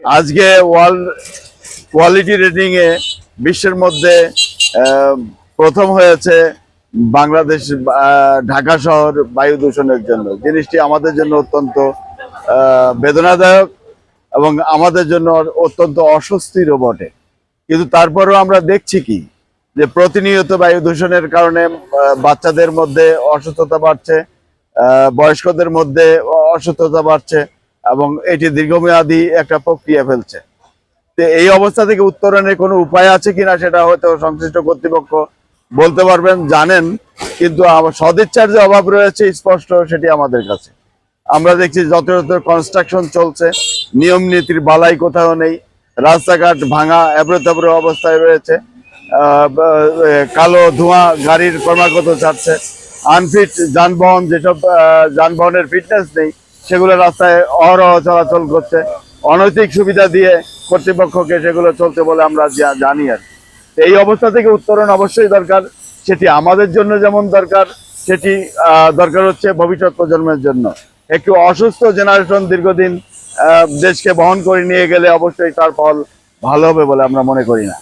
আজকে world quality rating এ বিশ্বের মধ্যে প্রথম হয়েছে বাংলাদেশ ঢাকা শহর বায়ু দূষণের জন্য। জিনিসটি আমাদের জন্য অত্যন্ত বেদনাদায়ক এবং আমাদের জন্য অত্যন্ত অস্বস্তিরও বটে। কিন্তু তারপরেও আমরা দেখছি কি? যে প্রতিনিয়ত বায়ু দূষণের কারণে বাচ্চাদের মধ্যে অসুস্থতা বাড়ছে বয়স্কদের মধ্যে অসুস্থতা বাড়ছে। এবং এটি দীর্ঘমেয়াদী একটা প্রক্রিয়া ফেলছে। তো এই অবস্থা থেকে উত্তরণের কোনো উপায় আছে কিনা সেটা হয়তো সংশ্লিষ্ট কর্তৃপক্ষ বলতে পারবেন, জানেন, কিন্তু সদিচ্ছার যে অভাব রয়েছে স্পষ্ট সেটি আমাদের কাছে। আমরা দেখছি যত কনস্ট্রাকশন চলছে, নিয়ম নীতির বালাই কোথাও নেই, রাস্তাঘাট ভাঙা এবড়ো অবস্থায় রয়েছে কালো ধোঁয়া, গাড়ির ক্রমাগত যাচ্ছে আনফিট যানবাহন যেসব যানবাহনের ফিটনেস নেই সেগুলো রাস্তায় অহরহ চলাচল করছে। অনৈতিক সুবিধা দিয়ে কর্তৃপক্ষকে সেগুলো চলছে বলে আমরা জানি আর। এই অবস্থা থেকে উত্তরণ অবশ্যই দরকার। সেটি আমাদের জন্য যেমন দরকার, সেটি দরকার হচ্ছে ভবিষ্যৎ প্রজন্মের জন্য। একটু অসুস্থ জেনারেশন দীর্ঘদিন দেশকে বহন করে নিয়ে গেলে অবশ্যই তার ফল ভালো হবে বলে আমরা মনে করি না।